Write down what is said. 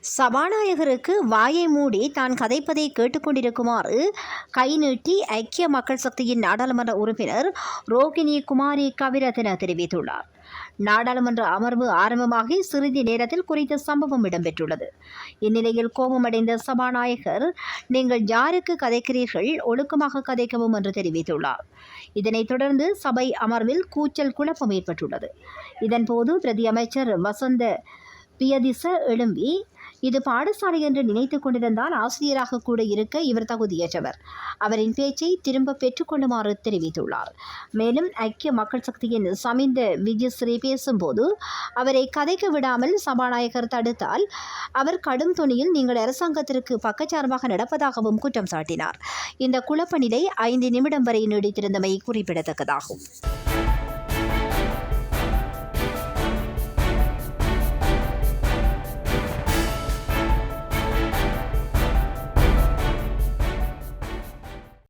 சபாநாயகருக்கு வாயை மூடி தான் கதைப்பதை கேட்டுக்கொண்டிருக்குமாறு கை நீட்டி ஐக்கிய மக்கள் சக்தியின் நாடாளுமன்ற உறுப்பினர் ரோகிணி குமாரி கவிரத்ன தெரிவித்துள்ளார். நாடாளுமன்ற அமர்வு ஆரம்பமாகி சிறிது நேரத்தில் குறித்த சம்பவம் இடம்பெற்றுள்ளது. இந்நிலையில் கோபமடைந்த சபாநாயகர் நீங்கள் யாருக்கு கதைக்கிறீர்கள்? ஒழுக்கமாக கதைக்கவும் என்று தெரிவித்துள்ளார். இதனைத் தொடர்ந்து சபை அமர்வில் கூச்சல் குழப்பம் ஏற்பட்டுள்ளது. இதன்போது பிரதி அமைச்சர் வசந்த பியதிச எழும்பி இது பாடசாலை என்று நினைத்துக் கொண்டிருந்தால் ஆசிரியராக கூட இருக்க இவர் தகுதியற்றவர். அவரின் பேச்சை திரும்ப பெற்றுக்கொள்ளுமாறு தெரிவித்துள்ளார். மேலும் ஐக்கிய மக்கள் சக்தியின் சமிந்த விஜயஸ்ரீ பேசும்போது அவரை கதைக்க விடாமல் சபாநாயகர் தடுத்தால் அவர் கடும் துணியில் நீங்கள் அரசாங்கத்திற்கு பக்கச்சார்பாக நடப்பதாகவும் குற்றம் சாட்டினார். இந்த குழப்ப நிலை ஐந்து நிமிடம் வரை நீடித்திருந்தமை குறிப்பிடத்தக்கதாகும்.